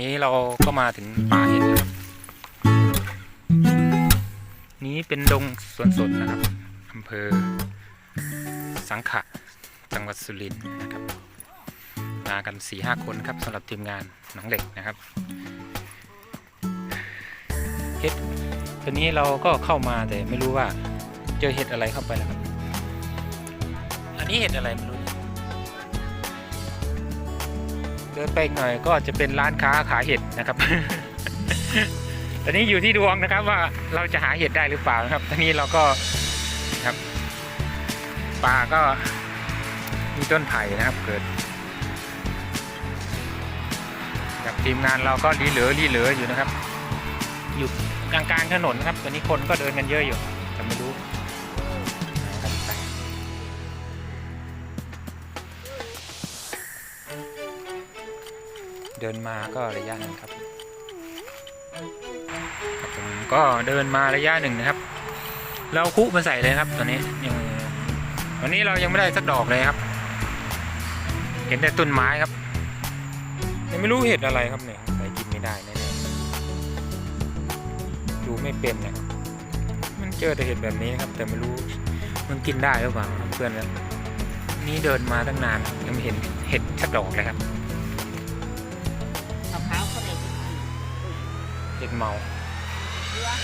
นี้เราก็มาถึงป่าเห็ดนะครับ นี้เป็นดงสวนสนนะครับอำเภอ สังขะจังหวัดสุรินทร์นะครับ มากัน4ี่ห้าคนครับสำหรับทีมงานหนังเหล็กนะครับเห็ดตัวนี้เราก็เข้ามาแต่ไม่รู้ว่าเจอเห็ดอะไรเข้าไปแล้วครับ อันนี้เห็ดอะไรไม่รู้ เดินไปอีกหน่อยก็จะเป็นร้านค้าขายเห็ดนะครับ ตอนนี้อยู่ที่ดวงนะครับว่าเราจะหาเห็ดได้หรือเปล่านะครับ ตอนนี้เราก็ครับป่าก็มีต้นไผ่นะครับเกิดกับทีมงานเราก็รีเหลือรีเหลืออยู่นะครับ อยู่กลางกลางๆถนนนะครับตอนนี้คนก็เดินกันเยอะอยู่ เดินมาก็ระยะหนึ่งครับผมก็เดินมาระยะหนึ่งนะครับ เราคุมาใส่เลยครับตอนนี้ยังวันนี้เรายังไม่ได้สักดอกเลยครับ เห็นแต่ต้นไม้ครับ ยังไม่รู้เห็ดอะไรครับเนี่ยใส่กินไม่ได้แน่ๆดูไม่เป็นนะครับมันเจอแต่เห็ดแบบนี้ครับ แต่ไม่รู้มันกินได้หรือเปล่าเพื่อนครับนี่เดินมาตั้งนานยังไม่เห็นเห็ดสักดอกเลยครับ เห็ดเมาเยอะ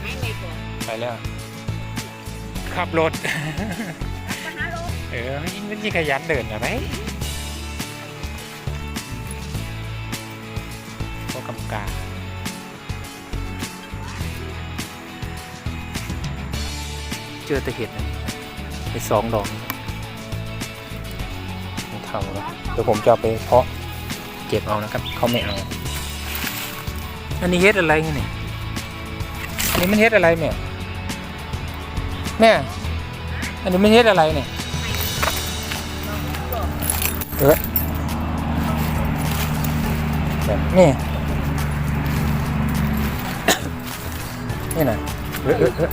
ให้ไม่ก่อนไปแล้ว ขับรถก็หาโลเออไม่ไม่มีขยันเดินอะไรพวกกำกาเจอแต่เห็ดนะไปสองดอกไม่เท่าแล้วเดี๋ยวผมจะเอาไปเพาะ เก็บเอานะครับ เขาไม่เอา อันนี้เห็ดอะไรเนี่ยอันนี้มันเห็ดอะไรเนี่ยแม่อันนี้มันเห็ดอะไรเนี่ยเออแบบนี่นี่นะเออเออเออ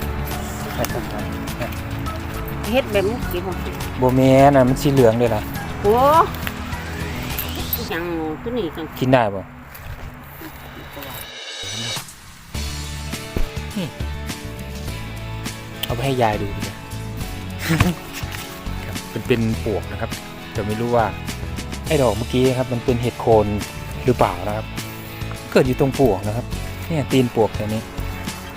เฮ็ดแบบนี้กินบ่โบเมียนะมันสีเหลืองเลยล่ะโอ้ จังตัวนี้จังกินได้ป่ะนี่เอาไปให้ยายดูดีกว่าครับเป็นเป็นปวกนะครับแต่ไม่รู้ว่าไอ้ดอกเมื่อกี้ครับ มันเป็นเห็ดโคนหรือเปล่านะครับ เกิดอยู่ตรงปวกนะครับเนี่ยตีนปวกแถวนี้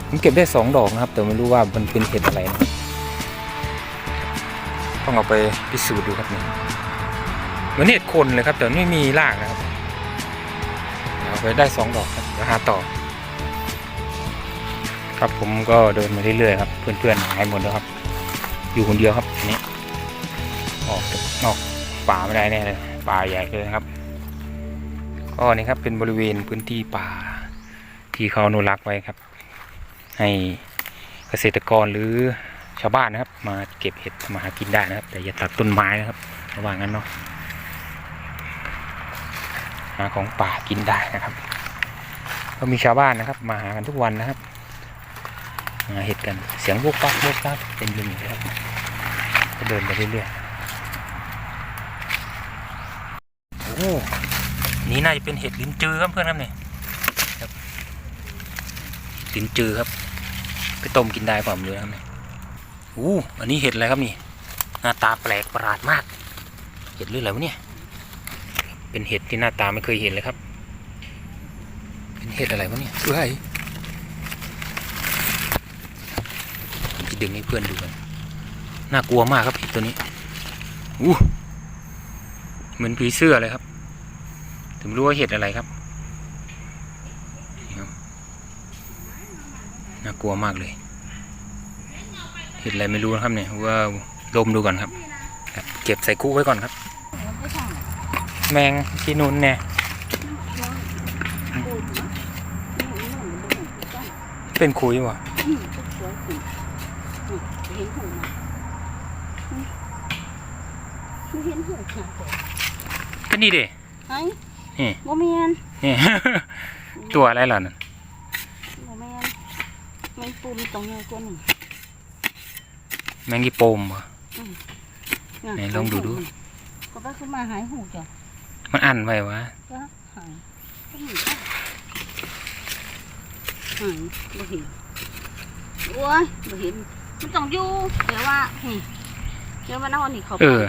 ผมเก็บได้สองดอกนะครับ แต่ไม่รู้ว่ามันเป็นเห็ดอะไรนะต้องเอาไปพิสูจน์ดูครับเนี่ย เหมือนเห็ดคนเลยครับแต่ไม่มีรากนะครับเอาไปได้สองดอกครับเดี๋ยวหาต่อ ครับผมก็เดินมาเรื่อยๆครับ เพื่อนๆหายหมดแล้วครับ อยู่คนเดียวครับอันนี้ ออกออกป่าไม่ได้แน่เลยป่าใหญ่เลยครับก็นี่ครับเป็นบริเวณพื้นที่ป่าที่เขาอนุรักษ์ไว้ครับ ให้เกษตรกรหรือชาวบ้านนะครับ มาเก็บเห็ดมาหากินได้นะครับ แต่อย่าตัดต้นไม้นะครับระหว่างนั้นเนาะ หาของป่ากินได้นะครับ ก็มีชาวบ้านนะครับ มาหากันทุกวันนะครับมาเห็ดกันเสียงพวกปักพวกปักเป็นอยังไงครับก็เดินไปเรื่อยๆโอ้นี่น่าจะเป็นเห็ดลิ้นจือครับเพื่อนครับเนี่ยครับลิ้นจือครับไปต้มกินได้เปล่าม่รู้นะครับเนี่ยอู้อันนี้เห็ดอะไรครับนี่หน้าตาแปลกประหลาดมาก เห็ดหรืออะไรวะเนี่ย เป็นเห็ดที่หน้าตาไม่เคยเห็นเลยครับ เป็นเห็ดอะไรวะเนี่ยเอ้ยผมจะดึงให้เพื่อนดูกัน น่ากลัวมากครับเห็ดตัวนี้ อู้เหมือนผีเสื้อเลยครับ ถึงรู้ว่าเห็ดอะไรครับนี่ครับน่ากลัวมากเลย เห็ดอะไรไม่รู้นะครับเนี่ยว่าดมดูก่อนครับครับเก็บใส่คุกไว้ก่อนครับ แมงที่นุนเนี่ยเป็นคุยวะเห็นหูมันเห็นหูค่ะก็นี่เด้ไอ้นี่บ่แม่นนี่ตัวอะไรล่ะนั่นบ่แม่นมันปุ่มตรงนี้ตัวนี้แมงกีโปมเหรอไหนลองดูดูก็ว่าขึ้นมาหายหูจ้ะ มันอันไว้วะก็หายก็หนีได้หายบ่เห็นโอ้ยบ่เห็นมันต้องอยู่เดี๋ยวว่าเฮ้ยเดี๋ยวว่านองนี่เขาไปเออ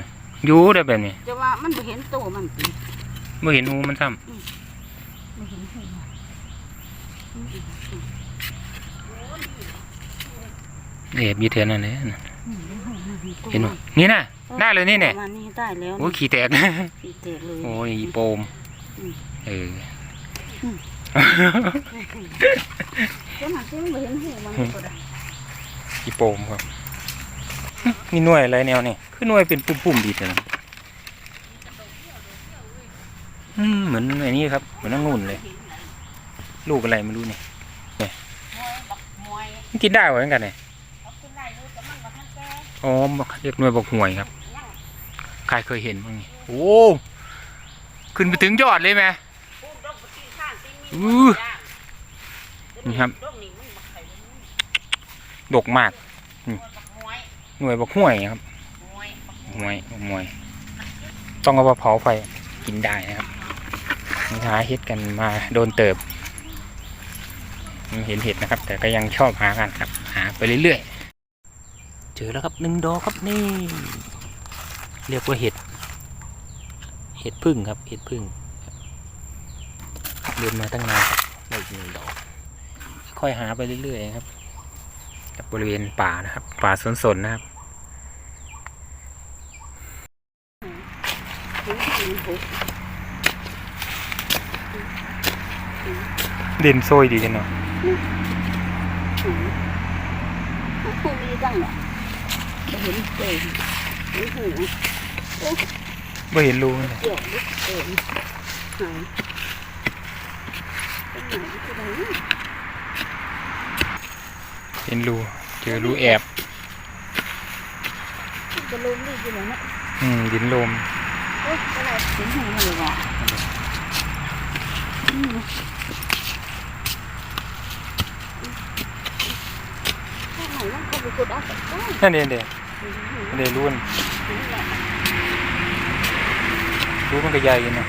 อยู่ได้แบบนี้เดี๋ยวว่ามันบ่เห็นตัวมันสิไม่เห็นหูมันซ้บ่เห็นหัวำเอ็บยีเทนนั่นเลยน่ะเห็นไหมนี่นะ ได้เลยนี่เนี่ยประมาณนี้ได้แล้วโอ้ยขี้แตกปีเตะเลยโอ้ยอีโปมอืมเออเจ้าหน้าที่มันบ่เห็นหัวมันก็ได้อีโปมครับมีหน่วยอะไรแนวนี่คือหน่วยเป็นปุ่มๆดีแต่นะอืมเหมือนไอ้นี่ครับ เหมือนน้องนุ่นเลย ลูกอะไรไม่รู้นี่มวยบักมวยมันกินได้เหมือนกันเนี่ยเอาขึ้นได้อยู่แต่มันบ่ทันแก่อ๋อเรียกหน่วยบอกหวยครับยัง ใครเคยเห็นบ้างนี่โอ้ขึ้นไปถึงยอดเลยไหมอือนี่ครับดอกนี่มันบ่ไข่มันดกมากหน่วยบอกห่วยครับมวยบกหวยหวย ต้องเอามาเผาไฟกินได้นะครับหาเห็ดกันมาโดนเติบเห็นเห็ดนะครับ แต่ก็ยังชอบหากันครับ หาไปเรื่อยๆ เจอแล้วครับหนึ่งดอกครับนี่ เรียกว่าเห็ด เห็ดพึ่งครับ เห็ดพึ่งเดินมาตั้งนานครับได้อีกหนึ่งดอก ค่อยหาไปเรื่อยๆครับกับบริเวณป่านะครับ ป่าสนๆนะครับหูหูหูเด่นโซยดีจังเนาะหูหูมีจังเนี่ยบ่เห็นเต็มเห็นหู ไม่เห็นรูเลยเกี่ยวลึกเต็มหายเป็นไหนที่ไหนเห็นรูเจอรูแอบจะลมดีอยู่แล้วนะอืมดินลมโอ๊ยอะไรเห็นหูเลยว่ะอืมถ้าไหนต้องเข้าไปกดเอาแต่ได้นั่นเองเด็เห็นหูนั่นเองรูนเห็นแหละ รู้มันก็ใหญ่อยู่เนาะ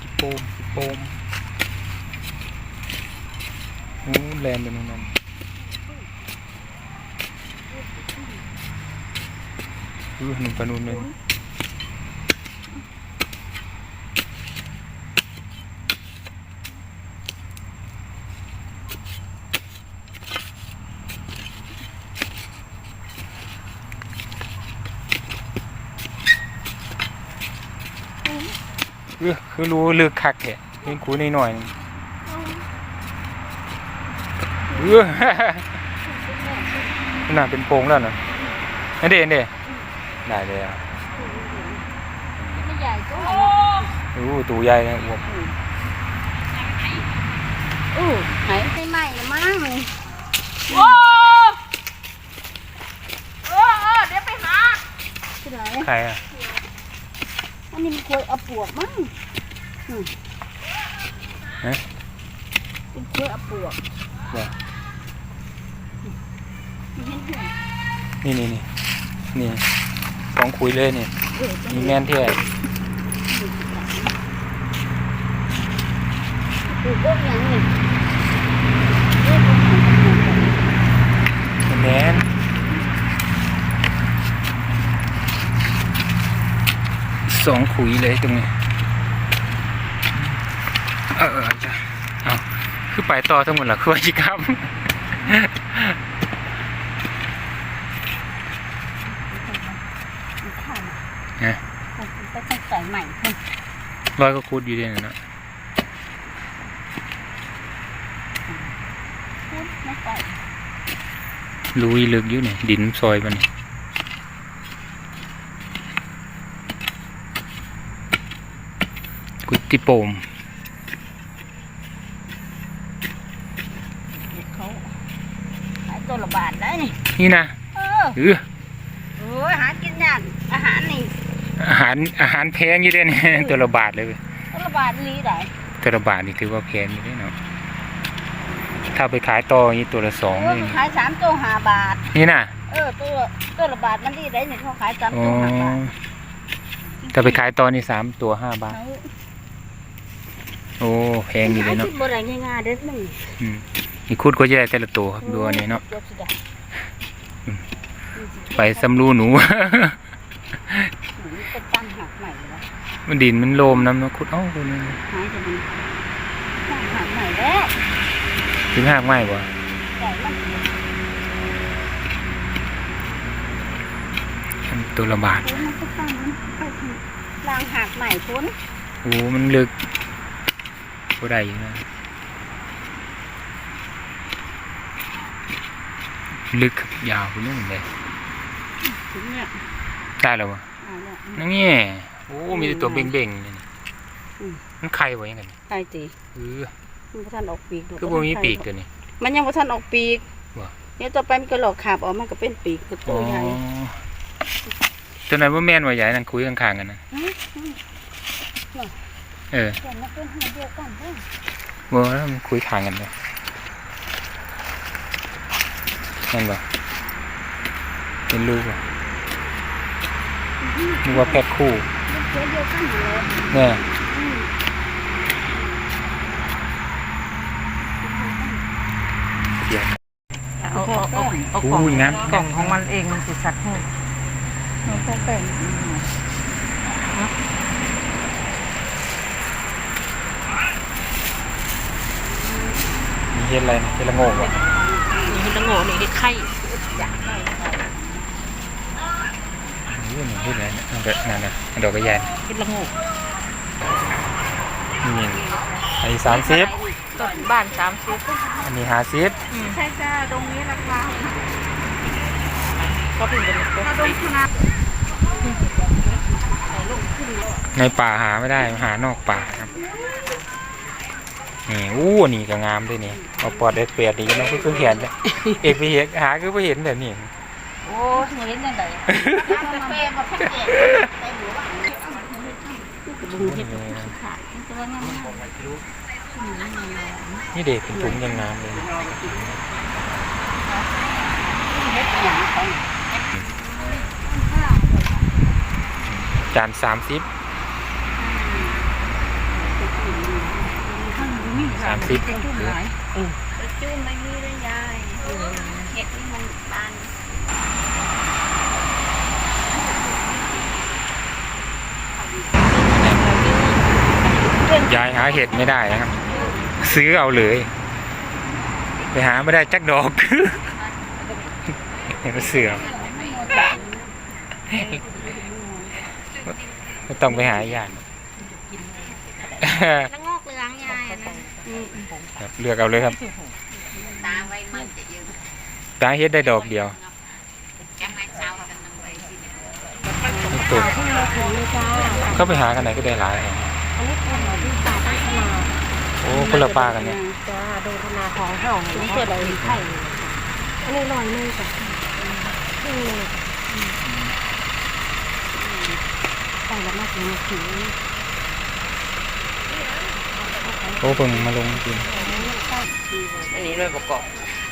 จิโปมจิโปมโอ้แลนไปนู่นนั่นเออหนุ่มปานูนเลย เออคือรู้เลือกคักแท้เห็นคูนิดหน่อยๆนึงเออน่าเป็นโพรงแล้วนะนั่นเด่นเด่ได้เลยอะไม่ใหญ่ก็โอ้ตูใหญ่นะอวบโอ้หายไปใหม่ละมั้งโอ้เออเออเดี๋ยวไปหาที่ไหนใครอะ อันนี้มันควรเอาปวกมั้งอืมฮะ เป็นควรเอาปวกว่ามันเห็นหัวนี่นี่นี่นี่สองคุยเลยนี่เออตรงมีนี้แม่นเท่าปลูกพวกอย่างนี้แม่น สองคุยเลยตรงนี้เออเออจ้ะเอาคือไปต่อทั้งหมดละคือว่าจิครับฮะไปตั้งใส่ใหม่ขึ้นร้อยก็คูดอยู่ดีนะเนาะพูดไม่ไปลุยลึกอยู่เนี่ยดินซอยมันกุ ฏิโปมเขาขายตัวละบาทได้นี่นี่นะเออเออโอ้ยหากินยากอาหารนี่อาหารอาหารแพงอยู่เด้เนี่ยตัวละบาทเลยเว้ยตัวละบาทนี้ได้ตัวละบาทนี่ถือว่าแพงอยู่เด้เนาะถ้าไปขายต่ออย่างนี้ตัวละสองโอ้เลยยขายสามตัวห้าบาท นี่นะเเออตัวตัวละบาทมันดีได้เนี่ยเขาขายสามอ๋อตัวห้าบาทถ้าไปขายตอนนี้สามตัวห้าบาทเอาโอ้แพงอยู่เลยเนาะขที่บ่ได้ง่ายๆเด้อมึงอืมนี่คุดก็จะได้แต่ละตัวครับดูอันนี้เนาะกือบสิได้อืมไปสำรูหนูหนูเป็นตั้งหักใหม่เลยนะมันดินมันโลมน้ำเนาะคุดเอ้าคนนี้หายจะมันตั้งหักใหม่แล้วถึงหักไม้บ่แต่มันอันตัวละบาทโอ้มันก็ตั้งมันไปถึงรางหักใหม่พ้นโอ้มันลึก ก็ได้อยู่นะลึกครับยาวคุณนู่นเลยถึงเนี่ยได้แล้ววะอ่าเนี่ยนั่นไงโอ้มีแต่ตัวเบ่งๆนี่นะอืมมันไข่บ่ยังไงใช่จีเออมันบ่ทันออกปีกดูคือบ่มีปีกตัวนี้ มันยังบ่ทันออกปีกว่ะเดี๋ยวต่อไปมันก็หลอกขาบออกมันก็เป็นปีกคืออ๋ตัอวใหญ่ตัวนั้นว่าแม่นว่าใหญ่นั่นคุยข้างๆกันนะอืมอืม เออเดี๋ยวมันเป็นหัวเดียวกันด้อบ่แล้วมันคุยข้างกันเลยนั่นบ่เป็นลูกบ่นึกว่าแพ็คคู่มันเดียวกันอยู่แล้วเนี่ยอืมเดี๋ยวเอาเอาเอาเอากล่อู้องยงั้น กล่องของมันเองมันสิสัตว์ให้มันต้องแป้ง เฮ็ดอะไรนะเฮ็ดละโง่บ่นี่เห็ดละโง่นี่เห็ดไข่อู้นี่เฮ็ดอะไรนะอันเดนั่นน่ะอันดอกกระยานเห็ดละโง่นี่อันนี้สามสิบต้นบ้านสามสิบอันนี้ห้าสิบใช่จ้าตรงนี้ราคาก็เป็นเป็นตัวถ้าตรงนาดในป่าหาไม่ได้หานอกป่าครับ นี่อู้นี่ก็งามด้วยนี่เอาปอดเอ็ดเปียดดีนะก็คือเห็นจ้ะเอกไปเห็นหาคือไปเห็นแบบนี้โอ้ยเหมือนยังไงมันเปย์มาแพ็กเกจไปหรือว่าบุ้งเห็ดขาดตัวนั้นนี่เด็กเป็นถุงยังงามเลยเห็ดอย่างเขาจานสามสิบ สามสิบจุ่มหลายจุ่มไม่มีเลยยายเห็ดนี่มันบานยายหาเห็ดไม่ได้นะครับ ซื้อเอาเลย ไปหาไม่ได้จักดอกเห็นมันเสือมไม่ต้องไปหาย่านละงอกเหลืองยายนะ ครับเลือกเอาเลยครับ ตาไว้มันจะยืนตาเฮ็ดได้ดอกเดียวแกไม่เช้ากันนึงไปสินี่ตุ่มที่เราถึงเลยจ้าก็ไปหากันไหนก็ได้หลายแห่งอันนี้เป็นหมอที่ตาพัฒนาโอ้คนละปลากันเนี่ยจ้าโดยธนาของเห่าถึงเกิดอะไรไข่อันนี้ลอยมือจ้ะอืมใส่แล้วมาถึงถึงโอ้เพิ่งมาลงกินอันนี้เลยประกอบ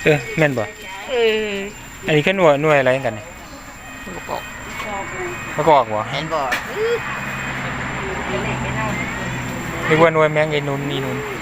เออแม่นบ่เอออันนี้ก็หน่วยหน่วยอะไรกันเนี่ยประกอบมะกอกบ่เห็นบ่นึกว่าหน่วยแมงไอ้นุนนี่นุนเ